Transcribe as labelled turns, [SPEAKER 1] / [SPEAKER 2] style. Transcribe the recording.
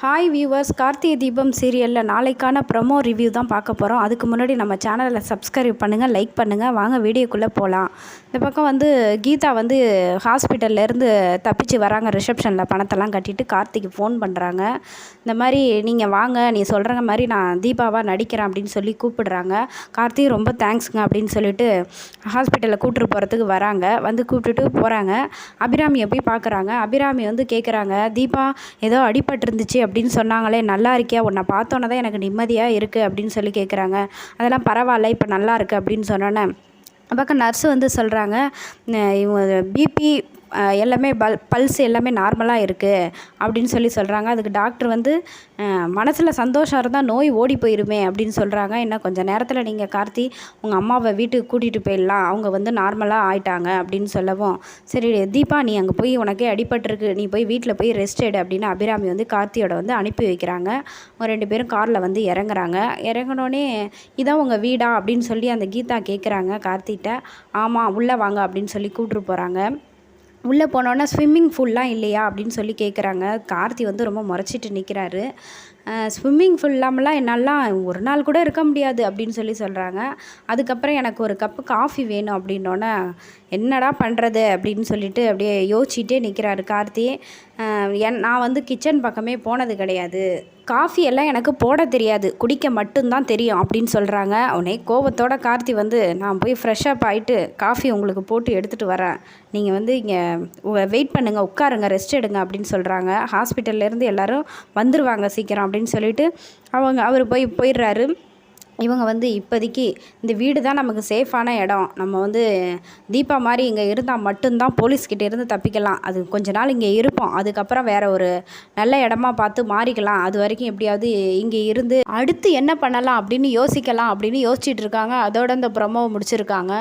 [SPEAKER 1] Hi viewers Karthigai Deepam சீரியலில் நாளைக்கான promo review தான் பார்க்க போகிறோம் அதுக்கு முன்னாடி நம்ம சேனலை சப்ஸ்கிரைப் பண்ணுங்கள் லைக் பண்ணுங்கள் வாங்க வீடியோக்குள்ளே போகலாம் இந்த பக்கம் வந்து கீதா வந்து ஹாஸ்பிட்டல்லேருந்து தப்பிச்சு வராங்க. ரிசப்ஷனில் பணத்தெல்லாம் கட்டிட்டு கார்த்திக்கு ஃபோன் பண்ணுறாங்க இந்த மாதிரி நீங்கள் வாங்க நீ சொல்கிற மாதிரி நான் தீபாவாக நடிக்கிறேன் அப்படின்னு சொல்லி கூப்பிடுறாங்க. கார்த்திக் ரொம்ப தேங்க்ஸுங்க அப்படின்னு சொல்லிட்டு ஹாஸ்பிட்டலில் கூப்பிட்டு போகிறதுக்கு வராங்க. வந்து கூப்பிட்டுட்டு போகிறாங்க அபிராமியை போய் பார்க்குறாங்க. அபிராமி வந்து கேட்குறாங்க தீபா ஏதோ அடிபட்டுருந்துச்சு அப்படின்னு சொன்னாங்களே நல்லா இருக்கியா? உன்னை பார்த்தோன்னே தான் எனக்கு நிம்மதியாக இருக்குது அப்படின்னு சொல்லி கேட்குறாங்க அதெல்லாம் பரவாயில்ல இப்போ நல்லா இருக்குது அப்படின்னு சொன்னோன்னே பக்கம் நர்ஸு வந்து சொல்கிறாங்க இவங்க பிபி எல்லாமே பல் பல்ஸ் எல்லாமே நார்மலாக இருக்குது அப்படின்னு சொல்லி சொல்கிறாங்க அதுக்கு டாக்டர் வந்து மனசில் சந்தோஷம் இருந்தால் நோய் ஓடி போயிருமே அப்படின்னு சொல்கிறாங்க இன்னும் கொஞ்சம் நேரத்தில் நீங்கள் கார்த்தி உங்கள் அம்மாவை வீட்டுக்கு கூட்டிகிட்டு போயிடலாம். அவங்க வந்து நார்மலாக ஆயிட்டாங்க அப்படின்னு சொல்லவும் சரி தீபா நீ அங்கே போய் உனக்கே அடிபட்டிருக்கு. நீ போய் வீட்டில் போய் ரெஸ்ட் எடு அப்படின்னு அபிராமி வந்து கார்த்தியோட வந்து அனுப்பி வைக்கிறாங்க. அவங்க ரெண்டு பேரும் காரில் வந்து இறங்குறாங்க. இறங்கினோடனே இதான் உங்கள் வீடா? அப்படின்னு சொல்லி அந்த கீதா கேட்குறாங்க கார்த்திகிட்ட. ஆமாம் உள்ளே வாங்க அப்படின்னு சொல்லி கூப்பிட்டு போகிறாங்க உள்ளே போனோன்னா ஸ்விம்மிங் ஃபூல்லாம் இல்லையா அப்படின்னு சொல்லி கேட்குறாங்க கார்த்தி வந்து ரொம்ப முறைச்சிட்டு நிற்கிறாரு ஸ்விம்மிங் ஃபுல் இல்லாமலாம் என்னாலாம் ஒரு நாள் கூட இருக்க முடியாது அப்படின்னு சொல்லி சொல்கிறாங்க அதுக்கப்புறம் எனக்கு ஒரு கப்பு காஃபி வேணும் அப்படின்னோடனே என்னடா பண்ணுறது அப்படின்னு சொல்லிட்டு அப்படியே யோசிச்சுட்டே நிற்கிறாரு கார்த்தி. என் நான் வந்து கிச்சன் பக்கமே போனது கிடையாது. காஃபி எல்லாம் எனக்கு போட தெரியாது. குடிக்க மட்டும்தான் தெரியும் அப்படின்னு சொல்கிறாங்க உடனே கோவத்தோட கார்த்தி வந்து நான் போய் ஃப்ரெஷ்ஷப் ஆகிட்டு காஃபி உங்களுக்கு போட்டு எடுத்துகிட்டு வரேன். நீங்கள் வந்து இங்கே வெயிட் பண்ணுங்கள் உட்காருங்க ரெஸ்ட் எடுங்க அப்படின்னு சொல்கிறாங்க ஹாஸ்பிட்டல்லேருந்து எல்லோரும் வந்துடுவாங்க சீக்கிரம் அப்படின்னு சொல்லிட்டு அவங்க அவர் போய் போயிடுறாரு. இவங்க வந்து இப்போதைக்கு இந்த வீடு தான் நமக்கு சேஃபான இடம். நம்ம வந்து தீபா மாதிரி இங்கே இருந்தால் மட்டும்தான் போலீஸ்கிட்ட இருந்து தப்பிக்கலாம். அது கொஞ்ச நாள் இங்கே இருப்போம். அதுக்கப்புறம் வேறு ஒரு நல்ல இடமா பார்த்து மாறிக்கலாம். அது வரைக்கும் எப்படியாவது இங்கே இருந்து அடுத்து என்ன பண்ணலாம் அப்படின்னு யோசிக்கலாம் அப்படின்னு யோசிச்சுட்டு இருக்காங்க. அதோட இந்த ப்ரொமோவை முடிச்சிருக்காங்க.